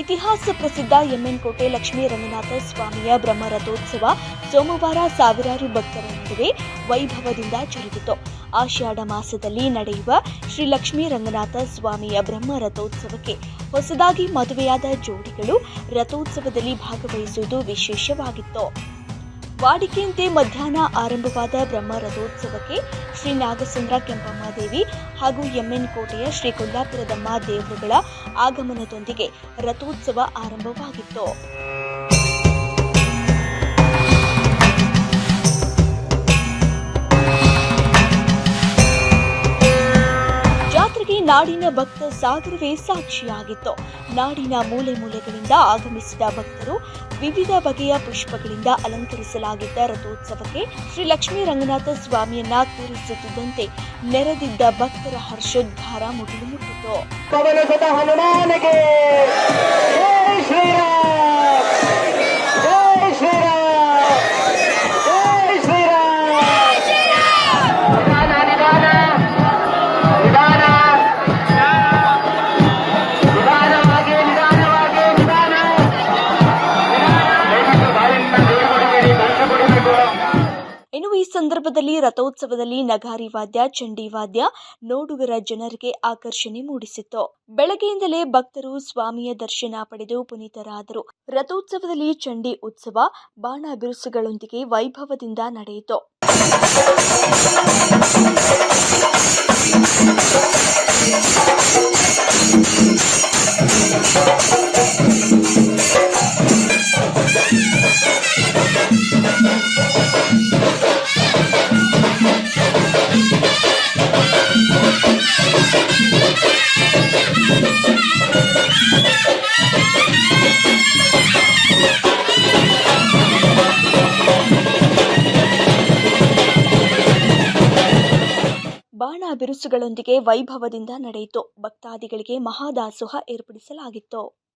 ಇತಿಹಾಸ ಪ್ರಸಿದ್ಧ ಎಮ್ಮೆನ್ಕೋಟೆ ಲಕ್ಷ್ಮೀ ರಂಗನಾಥ ಸ್ವಾಮಿಯ ಬ್ರಹ್ಮರಥೋತ್ಸವ ಸೋಮವಾರ ಸಾವಿರಾರು ಭಕ್ತರ ನಡುವೆ ವೈಭವದಿಂದ ಜರುಗಿತು. ಆಷಾಢ ಮಾಸದಲ್ಲಿ ನಡೆಯುವ ಶ್ರೀ ಲಕ್ಷ್ಮೀ ರಂಗನಾಥ ಸ್ವಾಮಿಯ ಬ್ರಹ್ಮ ರಥೋತ್ಸವಕ್ಕೆ ಹೊಸದಾಗಿ ಮದುವೆಯಾದ ಜೋಡಿಗಳು ರಥೋತ್ಸವದಲ್ಲಿ ಭಾಗವಹಿಸುವುದು ವಿಶೇಷವಾಗಿತ್ತು. ವಾಡಿಕೆಯಂತೆ ಮಧ್ಯಾಹ್ನ ಆರಂಭವಾದ ಬ್ರಹ್ಮ ರಥೋತ್ಸವಕ್ಕೆ ಶ್ರೀ ನಾಗಸಂದ್ರ ಕೆಂಪಮ್ಮ ದೇವಿ ಹಾಗೂ ಎಮ್ಎನ್ ಕೋಟೆಯ ಶ್ರೀ ಕೊಲ್ಲಾಪುರದಮ್ಮ ದೇವರುಗಳ ಆಗಮನದೊಂದಿಗೆ ರಥೋತ್ಸವ ಆರಂಭವಾಗಿತ್ತು. ನಾಡಿನ ಭಕ್ತ ಸಾಗರವೇ ಸಾಕ್ಷಿಯಾಗಿತ್ತು. ನಾಡಿನ ಮೂಲೆ ಮೂಲೆಗಳಿಂದ ಆಗಮಿಸಿದ ಭಕ್ತರು ವಿವಿಧ ಬಗೆಯ ಪುಷ್ಪಗಳಿಂದ ಅಲಂಕರಿಸಲಾಗಿದ್ದ ರಥೋತ್ಸವಕ್ಕೆ ಶ್ರೀ ಲಕ್ಷ್ಮೀ ರಂಗನಾಥ ಸ್ವಾಮಿಯನ್ನ ಕೂರಿಸುತ್ತಿದ್ದಂತೆ ನೆರೆದಿದ್ದ ಭಕ್ತರ ಹರ್ಷೋದ್ಧಾರ ಮುಗಿಲು ಮುಟ್ಟಿತು. ಇನ್ನು ಈ ಸಂದರ್ಭದಲ್ಲಿ ರಥೋತ್ಸವದಲ್ಲಿ ನಗಾರಿ ವಾದ್ಯ, ಚಂಡಿ ವಾದ್ಯ ನೋಡುಗರ ಜನರಿಗೆ ಆಕರ್ಷಣೆ ಮೂಡಿಸಿತ್ತು. ಬೆಳಗ್ಗೆಯಿಂದಲೇ ಭಕ್ತರು ಸ್ವಾಮಿಯ ದರ್ಶನ ಪಡೆದು ಪುನೀತರಾದರು. ರಥೋತ್ಸವದಲ್ಲಿ ಚಂಡಿ ಉತ್ಸವ ಬಾಣ ಬಿರುಸುಗಳೊಂದಿಗೆ ವೈಭವದಿಂದ ನಡೆಯಿತು. ಬಾಣ ಬಿರುಸುಗಳೊಂದಿಗೆ ವೈಭವದಿಂದ ನಡೆಯಿತು. ಭಕ್ತಾದಿಗಳಿಗೆ ಮಹಾದಾಸೋಹ ಏರ್ಪಡಿಸಲಾಗಿತ್ತು.